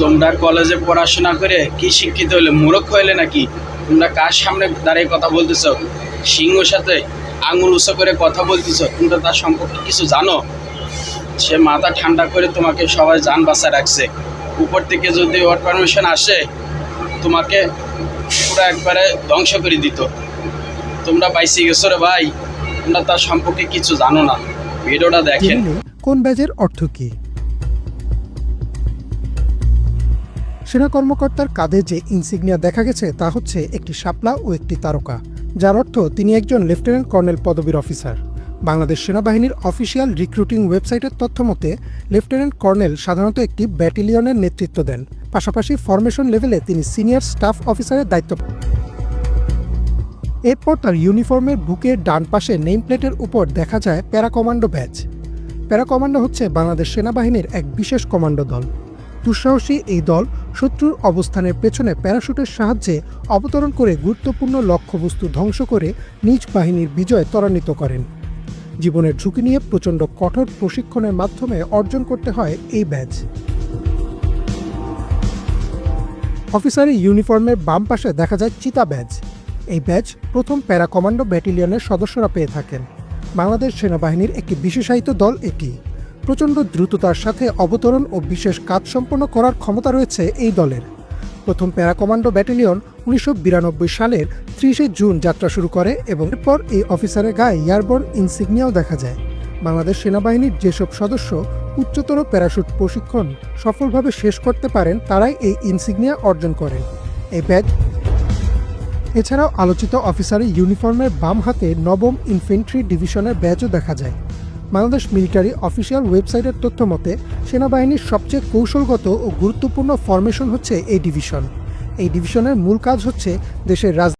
তোমরা কলেজে পড়াশোনা করে কি শিক্ষিত হলে, মূর্খ হইলে নাকি? তোমরা কার সামনে দাঁড়িয়ে কথা বলতেছ? সিংহর সাথে আঙুল উঁচু করে কথা বলতেছ, তোমরা তার সম্পর্কে কিছু জানো? সে মাথা ঠান্ডা করে তোমাকে সবাই যান বাঁচা রাখছে। উপর থেকে যদি ওর পারমিশন আসে, তোমাকে পুরো একবারে ধ্বংস করে দিত। তোমরা পাইছি গেছো রে ভাই, তোমরা তার সম্পর্কে কিছু জানো না। ভিডিওটা দেখেন। কোন ব্যাজের অর্থ কী? সেনা কর্মকর্তার কাঁধে যে ইনসিগনিয়া দেখা গেছে তা হচ্ছে একটি শাপলা ও একটি তারকা, যার অর্থ তিনি একজন লেফটেন্যান্ট কর্নেল পদবীর অফিসার। বাংলাদেশ সেনাবাহিনীর অফিসিয়াল রিক্রুটিং ওয়েবসাইটের তথ্য মতে, লেফটেন্যান্ট কর্নেল সাধারণত একটি ব্যাটালিয়নের নেতৃত্ব দেন। পাশাপাশি ফরমেশন লেভেলে তিনি সিনিয়র স্টাফ অফিসারের দায়িত্ব এরপর তার ইউনিফর্মের বুকের ডান পাশে নেম প্লেটের উপর দেখা যায় para commando batch. Para commando হচ্ছে বাংলাদেশ সেনাবাহিনীর এক বিশেষ কমান্ডো দল। দুঃসাহসী এই দল শত্রুর অবস্থানের পেছনে প্যারাশুটের সাহায্যে অবতরণ করে গুরুত্বপূর্ণ লক্ষ্যবস্তু ধ্বংস করে নিজ বাহিনীর বিজয় ত্বরান্বিত করেন। জীবনের ঝুঁকি নিয়ে প্রচণ্ড কঠোর প্রশিক্ষণের মাধ্যমে অর্জন করতে হয় এই ব্যাচ। অফিসারের ইউনিফর্মের বাম পাশে দেখা যায় চিতা ব্যাজ এই ব্যাচ প্রথম প্যারা কমান্ডো ব্যাটালিয়নের সদস্যরা পেয়ে থাকেন। বাংলাদেশ সেনাবাহিনীর একটি বিশেষায়িত দল এটি। প্রচণ্ড দ্রুততার সাথে অবতরণ ও বিশেষ কাজ সম্পন্ন করার ক্ষমতা রয়েছে এই দলের। প্রথম প্যারা কমান্ডো ব্যাটালিয়ন উনিশশো বিরানব্বই সালের ত্রিশে জুন যাত্রা শুরু করে এবং এরপর এই অফিসারের গায়ে এয়ারবর্ন ইনসিগনিয়াও দেখা যায়। বাংলাদেশ সেনাবাহিনীর যেসব সদস্য উচ্চতর প্যারাশুট প্রশিক্ষণ সফলভাবে শেষ করতে পারেন, তারাই এই ইনসিগনিয়া অর্জন করেন। এই ব্যাচ এছাড়াও আলোচিত অফিসারের ইউনিফর্মের বাম হাতে নবম ইনফেন্ট্রি ডিভিশনের ব্যাচও দেখা যায়। বাংলাদেশ মিলিটারি অফিসিয়াল ওয়েবসাইটের তথ্য মতে, সেনাবাহিনীর সবচেয়ে কৌশলগত ও গুরুত্বপূর্ণ ফরমেশন হচ্ছে এই ডিভিশন। এই ডিভিশনের মূল কাজ হচ্ছে দেশের রাজ